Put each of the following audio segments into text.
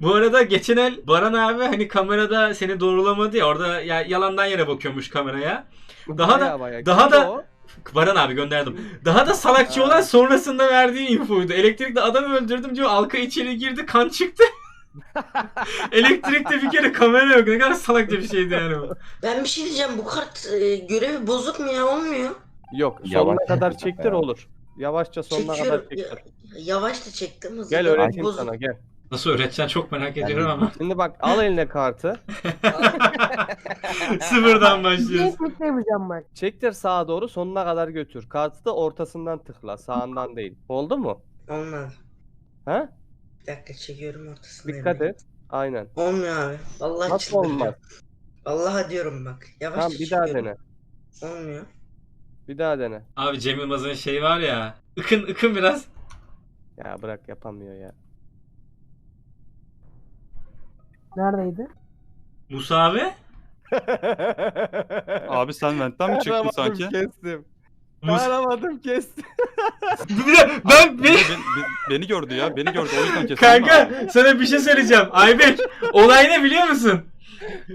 Bu arada geçen el Baran abi hani kamerada seni doğrulamadı ya orada ya yalandan yere bakıyormuş kameraya. Daha da- Bayağı daha Kimdi da- o? Baran abi gönderdim. Daha da salakçı olan sonrasında verdiği infoydu. Elektrikte adamı öldürdüm diyor. Alka içeri girdi kan çıktı. Elektrikte bir kere kamera yok. Ne kadar salakça bir şeydi yani bu. Ben bir şey diyeceğim bu kart e, görevi bozuk mu ya olmuyor? Yok Yavaş sonuna kadar çekmek çektir olur. Yavaşça sonuna kadar Çekiyorum. çektir. Ya- yavaş da çektim hızlı. Gel da öğreteyim bozuk. sana gel. Nasıl öğreteceksin çok merak ediyorum ama. Şimdi bak al eline kartı. Sıfırdan başlıyoruz. Teknik yapacağım bak. Çektir sağa doğru sonuna kadar götür. Kartı da ortasından tıkla sağından değil. Oldu mu? Olmadı. Ha? Bir dakika çekiyorum ortasına. Dikkat et. Aynen. Olmuyor abi. Vallahi Nasıl çıldıracağım. olmaz? Vallahi diyorum bak. Yavaş Tamam bir daha dene. Olmuyor. Bir daha dene. Abi Cem Yılmaz'ın şeyi var ya. Ikın ıkın biraz. Ya bırak yapamıyor ya. Neredeydi? Musa abi. Abi sen ventten mi çıktın sanki? kestim. Musa... Aramadım kestim. Bir de ben Bir de beni, be- beni gördü ya. Beni gördü o yüzden kesin. Kanka sana bir şey söyleyeceğim. Aybek olay ne biliyor musun?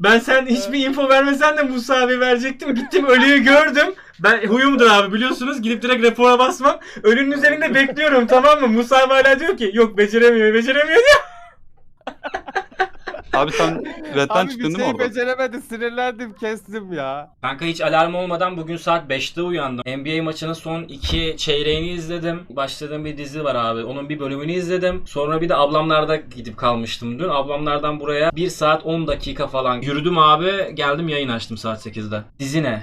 Ben sen hiçbir info vermesen de Musa abi verecektim. Gittim ölüyü gördüm. Ben huyumdur abi biliyorsunuz. Gidip direkt rapora basmam. Ölünün üzerinde bekliyorum tamam mı? Musa abi hala diyor ki yok beceremiyor beceremiyor diyor. Abi sen Abi çıktın bir değil mi şey oradan? beceremedi sinirlendim kestim ya. Kanka hiç alarm olmadan bugün saat 5'te uyandım. NBA maçının son iki çeyreğini izledim. Başladığım bir dizi var abi. Onun bir bölümünü izledim. Sonra bir de ablamlarda gidip kalmıştım dün. Ablamlardan buraya 1 saat 10 dakika falan yürüdüm abi. Geldim yayın açtım saat 8'de. Dizi ne?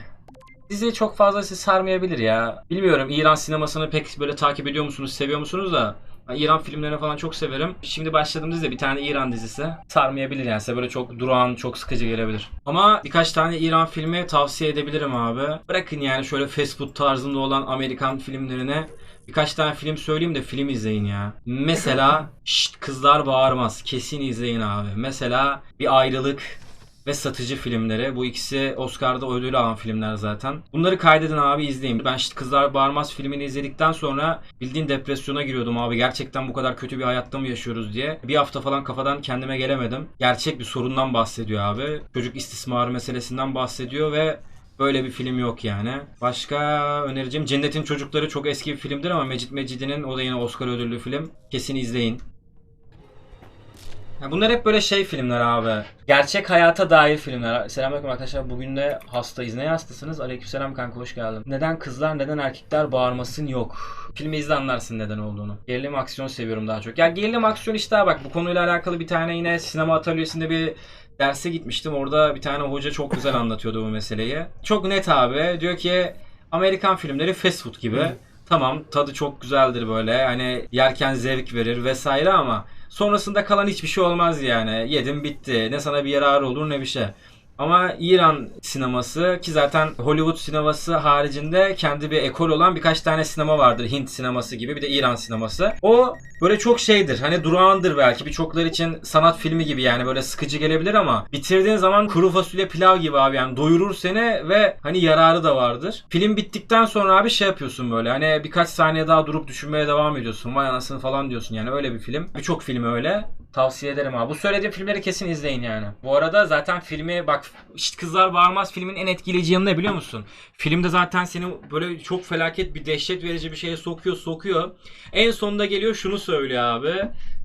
Dizi çok fazla sizi sarmayabilir ya. Bilmiyorum İran sinemasını pek böyle takip ediyor musunuz, seviyor musunuz da. İran filmlerini falan çok severim. Şimdi başladığım dizi de bir tane İran dizisi. Sarmayabilir yani. Size böyle çok durağan, çok sıkıcı gelebilir. Ama birkaç tane İran filmi tavsiye edebilirim abi. Bırakın yani şöyle fast food tarzında olan Amerikan filmlerine birkaç tane film söyleyeyim de film izleyin ya. Mesela Şşt Kızlar Bağırmaz. Kesin izleyin abi. Mesela Bir Ayrılık ve Satıcı filmleri. Bu ikisi Oscar'da ödül alan filmler zaten. Bunları kaydedin abi izleyin. Ben Şşt Kızlar Bağırmaz filmini izledikten sonra bildiğin depresyona giriyordum abi. Gerçekten bu kadar kötü bir hayatta mı yaşıyoruz diye. Bir hafta falan kafadan kendime gelemedim. Gerçek bir sorundan bahsediyor abi. Çocuk istismarı meselesinden bahsediyor ve Böyle bir film yok yani. Başka önereceğim Cennetin Çocukları çok eski bir filmdir ama Mecit Mecidi'nin o da yine Oscar ödüllü film. Kesin izleyin. Ya bunlar hep böyle şey filmler abi. Gerçek hayata dair filmler. Selamünaleyküm arkadaşlar. Bugün de hastayız. Ne hastasınız? Aleykümselam kanka hoş geldin. Neden kızlar neden erkekler bağırmasın yok. Filmi izle anlarsın neden olduğunu. Gerilim aksiyon seviyorum daha çok. Ya gerilim aksiyon işte bak bu konuyla alakalı bir tane yine sinema atölyesinde bir derse gitmiştim. Orada bir tane hoca çok güzel anlatıyordu bu meseleyi. Çok net abi. Diyor ki Amerikan filmleri fast food gibi. Tamam tadı çok güzeldir böyle. Hani yerken zevk verir vesaire ama sonrasında kalan hiçbir şey olmaz yani. Yedim bitti. Ne sana bir yararı olur ne bir şey. Ama İran sineması ki zaten Hollywood sineması haricinde kendi bir ekol olan birkaç tane sinema vardır. Hint sineması gibi bir de İran sineması. O böyle çok şeydir. Hani durağandır belki. Birçoklar için sanat filmi gibi yani böyle sıkıcı gelebilir ama bitirdiğin zaman kuru fasulye pilav gibi abi yani doyurur seni ve hani yararı da vardır. Film bittikten sonra abi şey yapıyorsun böyle hani birkaç saniye daha durup düşünmeye devam ediyorsun. Vay anasını falan diyorsun yani öyle bir film. Birçok film öyle. Tavsiye ederim abi. Bu söylediğim filmleri kesin izleyin yani. Bu arada zaten filmi bak işte Kızlar Bağırmaz filmin en etkileyici yanı ne biliyor musun? Filmde zaten seni böyle çok felaket bir dehşet verici bir şeye sokuyor sokuyor. En sonunda geliyor şunu söylüyor abi.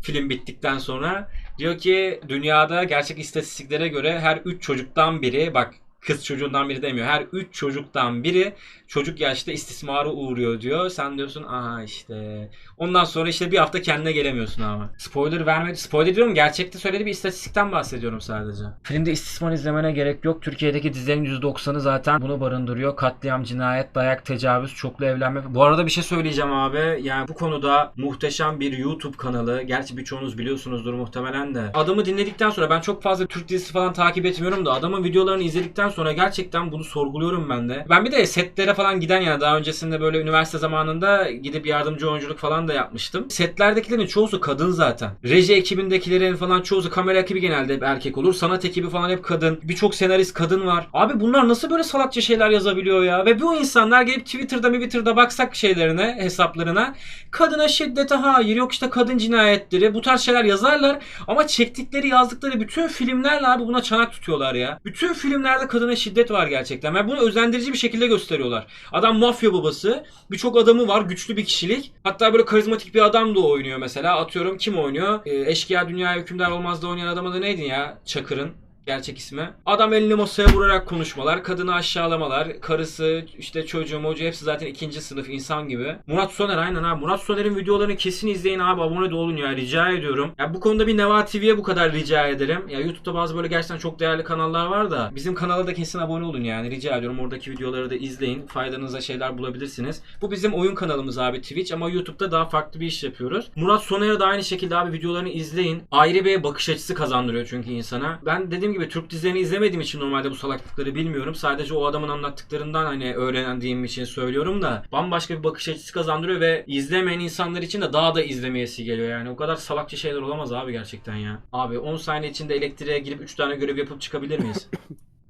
Film bittikten sonra. Diyor ki dünyada gerçek istatistiklere göre her 3 çocuktan biri bak kız çocuğundan biri demiyor. Her 3 çocuktan biri çocuk yaşta istismara uğruyor diyor. Sen diyorsun aha işte. Ondan sonra işte bir hafta kendine gelemiyorsun ama. Spoiler vermedi. Spoiler diyorum gerçekte söylediği bir istatistikten bahsediyorum sadece. Filmde istismar izlemene gerek yok. Türkiye'deki dizilerin %90'ı zaten bunu barındırıyor. Katliam, cinayet, dayak, tecavüz, çoklu evlenme. Bu arada bir şey söyleyeceğim abi. Yani bu konuda muhteşem bir YouTube kanalı. Gerçi birçoğunuz biliyorsunuzdur muhtemelen de. Adamı dinledikten sonra ben çok fazla Türk dizisi falan takip etmiyorum da adamın videolarını izledikten sonra gerçekten bunu sorguluyorum ben de. Ben bir de setlere falan giden yani daha öncesinde böyle üniversite zamanında gidip yardımcı oyunculuk falan da yapmıştım. Setlerdekilerin çoğusu kadın zaten. Reji ekibindekilerin falan çoğusu kamera ekibi genelde hep erkek olur. Sanat ekibi falan hep kadın. Birçok senarist kadın var. Abi bunlar nasıl böyle salakça şeyler yazabiliyor ya? Ve bu insanlar gelip Twitter'da Twitter'da baksak şeylerine, hesaplarına kadına şiddete hayır yok işte kadın cinayetleri bu tarz şeyler yazarlar ama çektikleri yazdıkları bütün filmlerle abi buna çanak tutuyorlar ya. Bütün filmlerde kadına şiddet var gerçekten ve bunu özendirici bir şekilde gösteriyorlar. Adam mafya babası birçok adamı var güçlü bir kişilik hatta böyle karizmatik bir adam da oynuyor mesela atıyorum kim oynuyor? Ee, Eşkıya Dünyaya Hükümdar Olmaz'da oynayan adam adı neydi ya? Çakır'ın gerçek ismi. Adam elini masaya vurarak konuşmalar, kadını aşağılamalar, karısı, işte çocuğu, mocu hepsi zaten ikinci sınıf insan gibi. Murat Soner aynen abi. Murat Soner'in videolarını kesin izleyin abi. Abone de olun ya rica ediyorum. Ya bu konuda bir Neva TV'ye bu kadar rica ederim. Ya YouTube'da bazı böyle gerçekten çok değerli kanallar var da bizim kanala da kesin abone olun yani rica ediyorum. Oradaki videoları da izleyin. Faydanıza şeyler bulabilirsiniz. Bu bizim oyun kanalımız abi Twitch ama YouTube'da daha farklı bir iş yapıyoruz. Murat Soner'e de aynı şekilde abi videolarını izleyin. Ayrı bir bakış açısı kazandırıyor çünkü insana. Ben dediğim gibi Türk dizilerini izlemediğim için normalde bu salaklıkları bilmiyorum. Sadece o adamın anlattıklarından hani öğrendiğim için söylüyorum da bambaşka bir bakış açısı kazandırıyor ve izlemeyen insanlar için de daha da izlemeyesi geliyor yani. O kadar salakça şeyler olamaz abi gerçekten ya. Abi 10 saniye içinde elektriğe girip 3 tane görev yapıp çıkabilir miyiz?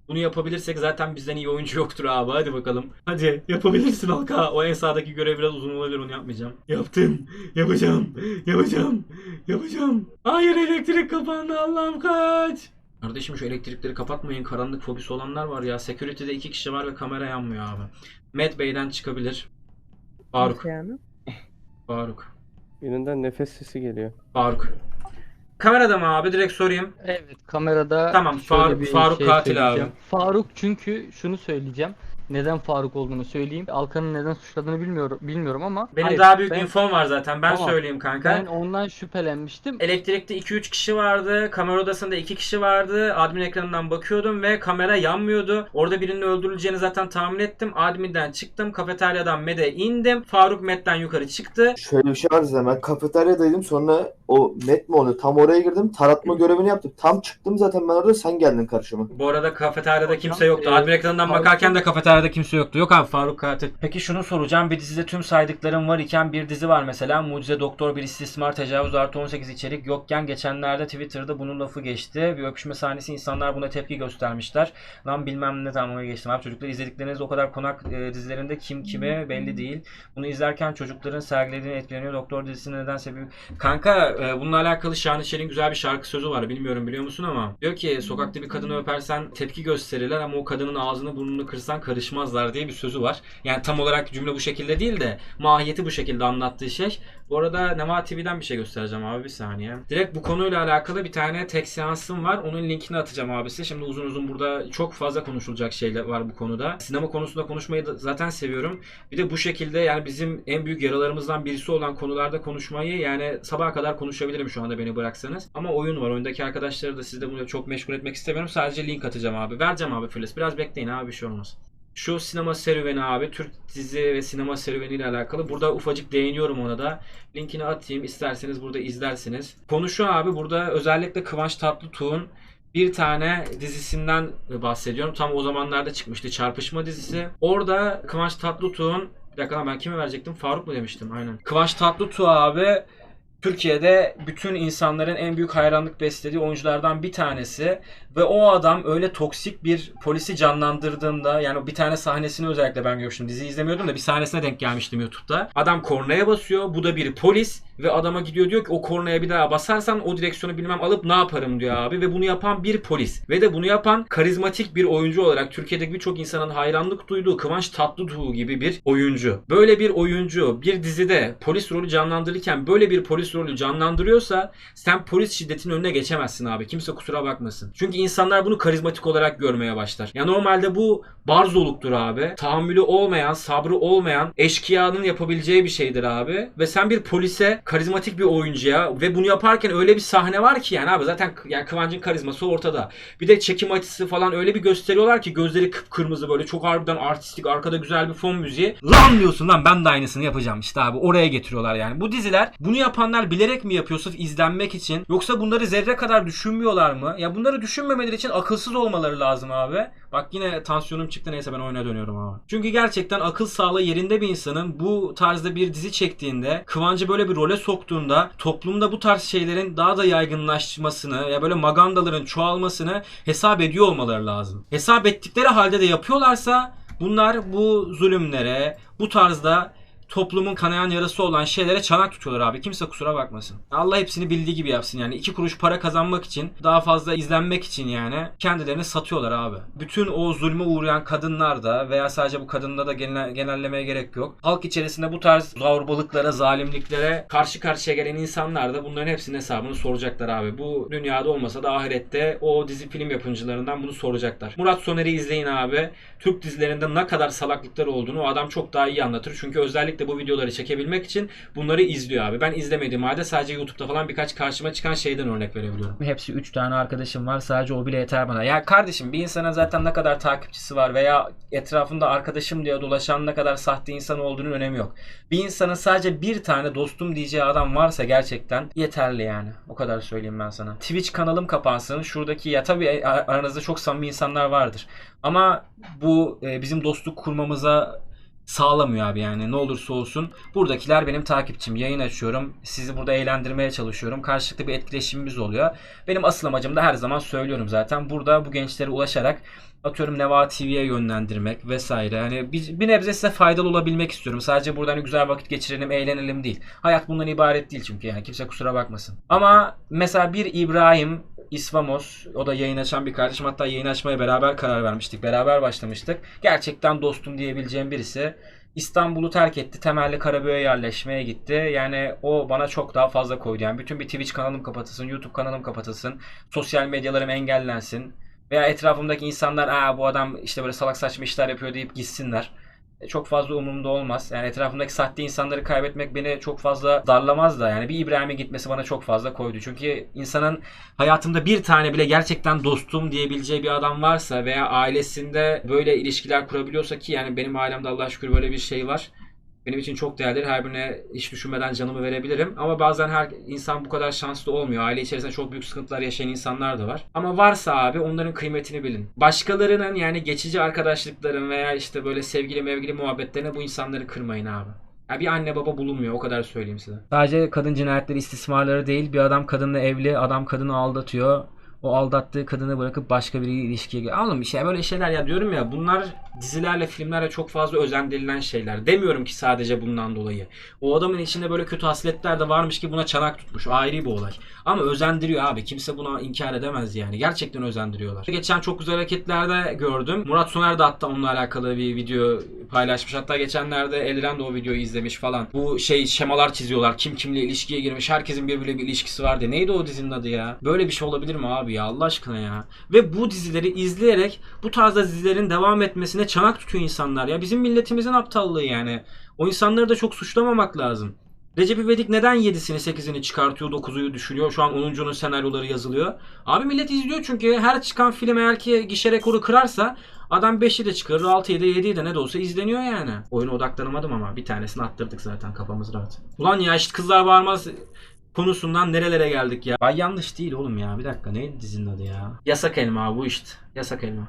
Bunu yapabilirsek zaten bizden iyi oyuncu yoktur abi. Hadi bakalım. Hadi yapabilirsin Halka. O en sağdaki görev biraz uzun olabilir onu yapmayacağım. Yaptım. Yapacağım. Yapacağım. Yapacağım. Hayır elektrik kapandı Allah'ım kaç. Kardeşim şu elektrikleri kapatmayın. Karanlık fobisi olanlar var ya. Security'de iki kişi var ve kamera yanmıyor abi. Matt Bey'den çıkabilir. Faruk. Nasıl yani? Faruk. Birinden nefes sesi geliyor. Faruk. Kamerada mı abi? Direkt sorayım. Evet kamerada Tamam, şöyle Faruk- bir Faruk şey katil söyleyeceğim. abi. Faruk çünkü şunu söyleyeceğim. Neden Faruk olduğunu söyleyeyim. Alkan'ın neden suçladığını bilmiyorum bilmiyorum ama Benim Hayır, daha büyük ben, infom var zaten. Ben Tamam. söyleyeyim kanka. ben ondan şüphelenmiştim. Elektrikte 2-3 kişi vardı. Kamera odasında 2 kişi vardı. Admin ekranından bakıyordum ve kamera yanmıyordu. Orada birinin öldürüleceğini zaten tahmin ettim. Admin'den çıktım. Kafeteryadan MED'e indim. Faruk MED'den yukarı çıktı. Şöyle bir şey var zaten ben kafeteryadaydım sonra o net mi oluyor tam oraya girdim taratma görevini yaptım. Tam çıktım zaten ben orada sen geldin karşıma. Bu arada kafeteryada kimse yoktu. e, Admin ekranından bakarken de kafeteryada kimse yoktu. Yok abi Faruk katil. Peki şunu soracağım. Bir dizide tüm saydıklarım var iken bir dizi var mesela. Mucize Doktor bir istismar tecavüz artı 18 içerik yokken geçenlerde Twitter'da bunun lafı geçti. Bir öpüşme sahnesi insanlar buna tepki göstermişler. Lan bilmem ne tamamına geçtim abi. Çocuklar izledikleriniz o kadar konak e, dizilerinde kim kime belli değil. Bunu izlerken çocukların sergilediğini etkileniyor. Doktor dizisinin nedense bir... Kanka e, bununla alakalı Şahan Şer'in güzel bir şarkı sözü var. Bilmiyorum biliyor musun ama. Diyor ki sokakta bir kadını öpersen tepki gösterirler ama o kadının ağzını burnunu kırsan karışmazlar diye bir sözü var. Yani tam olarak cümle bu şekilde değil de mahiyeti bu şekilde anlattığı şey. Bu arada Nema TV'den bir şey göstereceğim abi bir saniye. Direkt bu konuyla alakalı bir tane tek seansım var. Onun linkini atacağım abi size. Şimdi uzun uzun burada çok fazla konuşulacak şeyler var bu konuda. Sinema konusunda konuşmayı da zaten seviyorum. Bir de bu şekilde yani bizim en büyük yaralarımızdan birisi olan konularda konuşmayı yani sabaha kadar konuşabilirim şu anda beni bıraksanız. Ama oyun var. Oyundaki arkadaşları da sizde bunu çok meşgul etmek istemiyorum. Sadece link atacağım abi. Vereceğim abi Filiz. Biraz bekleyin abi bir şey olmaz. Şu sinema serüveni abi. Türk dizi ve sinema serüveniyle alakalı. Burada ufacık değiniyorum ona da. Linkini atayım. isterseniz burada izlersiniz. Konu şu abi. Burada özellikle Kıvanç Tatlıtuğ'un bir tane dizisinden bahsediyorum. Tam o zamanlarda çıkmıştı Çarpışma dizisi. Orada Kıvanç Tatlıtuğ'un bir dakika ben kime verecektim? Faruk mu demiştim? Aynen. Kıvanç Tatlıtuğ abi Türkiye'de bütün insanların en büyük hayranlık beslediği oyunculardan bir tanesi ve o adam öyle toksik bir polisi canlandırdığında yani bir tane sahnesini özellikle ben görmüştüm. Dizi izlemiyordum da bir sahnesine denk gelmiştim YouTube'da. Adam kornaya basıyor. Bu da bir polis ve adama gidiyor diyor ki o kornaya bir daha basarsan o direksiyonu bilmem alıp ne yaparım diyor abi ve bunu yapan bir polis ve de bunu yapan karizmatik bir oyuncu olarak Türkiye'deki birçok insanın hayranlık duyduğu Kıvanç Tatlıtuğ gibi bir oyuncu. Böyle bir oyuncu bir dizide polis rolü canlandırırken böyle bir polis rolü canlandırıyorsa sen polis şiddetinin önüne geçemezsin abi. Kimse kusura bakmasın. Çünkü insanlar bunu karizmatik olarak görmeye başlar. Ya normalde bu barzoluktur abi. Tahammülü olmayan, sabrı olmayan eşkıyanın yapabileceği bir şeydir abi. Ve sen bir polise karizmatik bir oyuncuya ve bunu yaparken öyle bir sahne var ki yani abi zaten yani Kıvancın karizması ortada. Bir de çekim açısı falan öyle bir gösteriyorlar ki gözleri kıpkırmızı böyle çok harbiden artistik arkada güzel bir fon müziği. Lan diyorsun lan ben de aynısını yapacağım işte abi oraya getiriyorlar yani. Bu diziler bunu yapanlar bilerek mi yapıyor sırf izlenmek için yoksa bunları zerre kadar düşünmüyorlar mı? Ya bunları düşünmemeleri için akılsız olmaları lazım abi. Bak yine tansiyonum çıktı neyse ben oyuna dönüyorum ama. Çünkü gerçekten akıl sağlığı yerinde bir insanın bu tarzda bir dizi çektiğinde Kıvancı böyle bir role soktuğunda toplumda bu tarz şeylerin daha da yaygınlaşmasını ya böyle magandaların çoğalmasını hesap ediyor olmaları lazım. Hesap ettikleri halde de yapıyorlarsa bunlar bu zulümlere bu tarzda toplumun kanayan yarası olan şeylere çanak tutuyorlar abi. Kimse kusura bakmasın. Allah hepsini bildiği gibi yapsın yani. iki kuruş para kazanmak için, daha fazla izlenmek için yani kendilerini satıyorlar abi. Bütün o zulme uğrayan kadınlar da veya sadece bu kadında da genel, genellemeye gerek yok. Halk içerisinde bu tarz zorbalıklara, zalimliklere karşı karşıya gelen insanlar da bunların hepsinin hesabını soracaklar abi. Bu dünyada olmasa da ahirette o dizi film yapımcılarından bunu soracaklar. Murat Soner'i izleyin abi. Türk dizilerinde ne kadar salaklıklar olduğunu o adam çok daha iyi anlatır. Çünkü özellikle bu videoları çekebilmek için bunları izliyor abi. Ben izlemediğim halde sadece YouTube'da falan birkaç karşıma çıkan şeyden örnek verebiliyorum. Hepsi 3 tane arkadaşım var. Sadece o bile yeter bana. Ya kardeşim bir insana zaten ne kadar takipçisi var veya etrafında arkadaşım diye dolaşan ne kadar sahte insan olduğunun önemi yok. Bir insanın sadece bir tane dostum diyeceği adam varsa gerçekten yeterli yani. O kadar söyleyeyim ben sana. Twitch kanalım kapansın. Şuradaki ya tabii aranızda çok samimi insanlar vardır. Ama bu e, bizim dostluk kurmamıza sağlamıyor abi yani ne olursa olsun. Buradakiler benim takipçim. Yayın açıyorum. Sizi burada eğlendirmeye çalışıyorum. Karşılıklı bir etkileşimimiz oluyor. Benim asıl amacım da her zaman söylüyorum zaten. Burada bu gençlere ulaşarak atıyorum Neva TV'ye yönlendirmek vesaire. Hani bir, bir nebze size faydalı olabilmek istiyorum. Sadece burada hani güzel vakit geçirelim, eğlenelim değil. Hayat bundan ibaret değil çünkü yani kimse kusura bakmasın. Ama mesela bir İbrahim İsvamos o da yayın açan bir kardeşim hatta yayın açmaya beraber karar vermiştik. Beraber başlamıştık. Gerçekten dostum diyebileceğim birisi. İstanbul'u terk etti. Temelli Karabük'e yerleşmeye gitti. Yani o bana çok daha fazla koydu. Yani bütün bir Twitch kanalım kapatılsın, YouTube kanalım kapatılsın, sosyal medyalarım engellensin. Veya etrafımdaki insanlar Aa, bu adam işte böyle salak saçma işler yapıyor deyip gitsinler. Çok fazla umurumda olmaz. Yani etrafımdaki sahte insanları kaybetmek beni çok fazla darlamaz da. Yani bir İbrahim'e gitmesi bana çok fazla koydu. Çünkü insanın hayatımda bir tane bile gerçekten dostum diyebileceği bir adam varsa veya ailesinde böyle ilişkiler kurabiliyorsa ki yani benim ailemde Allah'a şükür böyle bir şey var. Benim için çok değerli. Her birine hiç düşünmeden canımı verebilirim. Ama bazen her insan bu kadar şanslı olmuyor. Aile içerisinde çok büyük sıkıntılar yaşayan insanlar da var. Ama varsa abi onların kıymetini bilin. Başkalarının yani geçici arkadaşlıkların veya işte böyle sevgili mevgili muhabbetlerine bu insanları kırmayın abi. Ya bir anne baba bulunmuyor o kadar söyleyeyim size. Sadece kadın cinayetleri istismarları değil bir adam kadınla evli adam kadını aldatıyor. O aldattığı kadını bırakıp başka biriyle ilişkiye giriyor. Bir şey böyle şeyler ya diyorum ya bunlar dizilerle filmlerle çok fazla özendirilen şeyler. Demiyorum ki sadece bundan dolayı. O adamın içinde böyle kötü hasletler de varmış ki buna çanak tutmuş. Ayrı bir olay. Ama özendiriyor abi. Kimse buna inkar edemez yani. Gerçekten özendiriyorlar. Geçen çok güzel hareketlerde gördüm. Murat Soner de hatta onunla alakalı bir video paylaşmış. Hatta geçenlerde Elren de o videoyu izlemiş falan. Bu şey şemalar çiziyorlar. Kim kimle ilişkiye girmiş. Herkesin birbiriyle bir ilişkisi var diye. Neydi o dizinin adı ya? Böyle bir şey olabilir mi abi ya Allah aşkına ya? Ve bu dizileri izleyerek bu tarzda dizilerin devam etmesine çanak tutuyor insanlar ya. Bizim milletimizin aptallığı yani. O insanları da çok suçlamamak lazım. Recep İvedik neden 7'sini 8'ini çıkartıyor 9'uyu düşürüyor. Şu an 10.'unun senaryoları yazılıyor. Abi millet izliyor çünkü her çıkan film eğer ki gişe rekoru kırarsa adam 5'i de çıkarır 6'yı da 7'yi de ne de olsa izleniyor yani. Oyuna odaklanamadım ama bir tanesini attırdık zaten kafamız rahat. Ulan ya işte kızlar bağırmaz konusundan nerelere geldik ya. Ay yanlış değil oğlum ya bir dakika neydi dizinin adı ya. Yasak elma bu işte. Yasak elma.